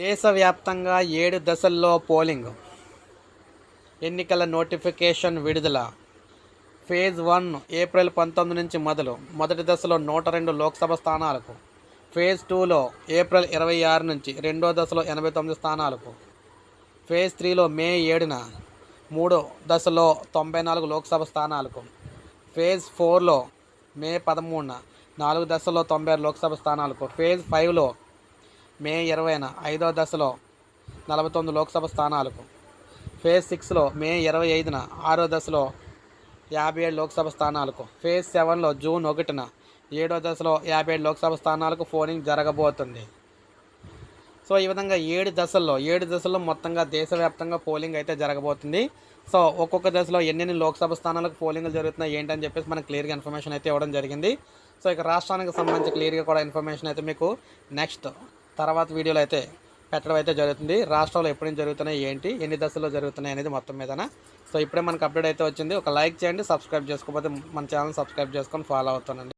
దేశవ్యాప్తంగా ఏడు దశల్లో పోలింగ్. ఎన్నికల నోటిఫికేషన్ విడుదల. ఫేజ్ వన్ ఏప్రిల్ పంతొమ్మిది నుంచి మొదలు. మొదటి దశలో నూట రెండు లోక్సభ స్థానాలకు. ఫేజ్ టూలో ఏప్రిల్ ఇరవై ఆరు నుంచి రెండో దశలో ఎనభై తొమ్మిది స్థానాలకు. ఫేజ్ త్రీలో మే ఏడున మూడో దశలో తొంభై నాలుగు లోక్సభ స్థానాలకు. ఫేజ్ ఫోర్లో మే పదమూడున నాలుగు దశల్లో తొంభై ఆరు లోక్సభ స్థానాలకు. ఫేజ్ ఫైవ్లో మే ఇరవైన ఐదో దశలో నలభై తొమ్మిది లోక్సభ స్థానాలకు. ఫేజ్ సిక్స్లో మే ఇరవై ఐదున ఆరో దశలో యాభై ఏడు లోక్సభ స్థానాలకు. ఫేజ్ సెవెన్లో జూన్ ఒకటిన ఏడో దశలో యాభై ఏడు లోక్సభ స్థానాలకు పోలింగ్ జరగబోతుంది. సో ఈ విధంగా ఏడు దశల్లో ఏడు దశల్లో మొత్తంగా దేశవ్యాప్తంగా పోలింగ్ అయితే జరగబోతుంది. సో ఒక్కొక్క దశలో ఎన్నెన్ని లోక్సభ స్థానాలకు పోలింగ్లు జరుగుతున్నాయి ఏంటని చెప్పేసి మనకు క్లియర్గా ఇన్ఫర్మేషన్ అయితే ఇవ్వడం జరిగింది. సో ఇక రాష్ట్రానికి సంబంధించి క్లియర్గా కూడా ఇన్ఫర్మేషన్ అయితే మీకు నెక్స్ట్ తర్వాత వీడియోలో అయితే పెట్టడం అయితే జరుగుతుంది. రాష్ట్రంలో ఎప్పటి నుంచి జరుగుతున్నాయి ఏంటి ఎన్ని దశల్లో జరుగుతున్నాయి అనేది మొత్తం మీదన. సో ఇప్పుడే మనకు అప్డేట్ అయితే వచ్చింది. ఒక లైక్ చేయండి సబ్స్క్రైబ్ చేసుకోకపోతే మన ఛానల్ సబ్స్క్రైబ్ చేసుకొని ఫాలో అవుతానండి.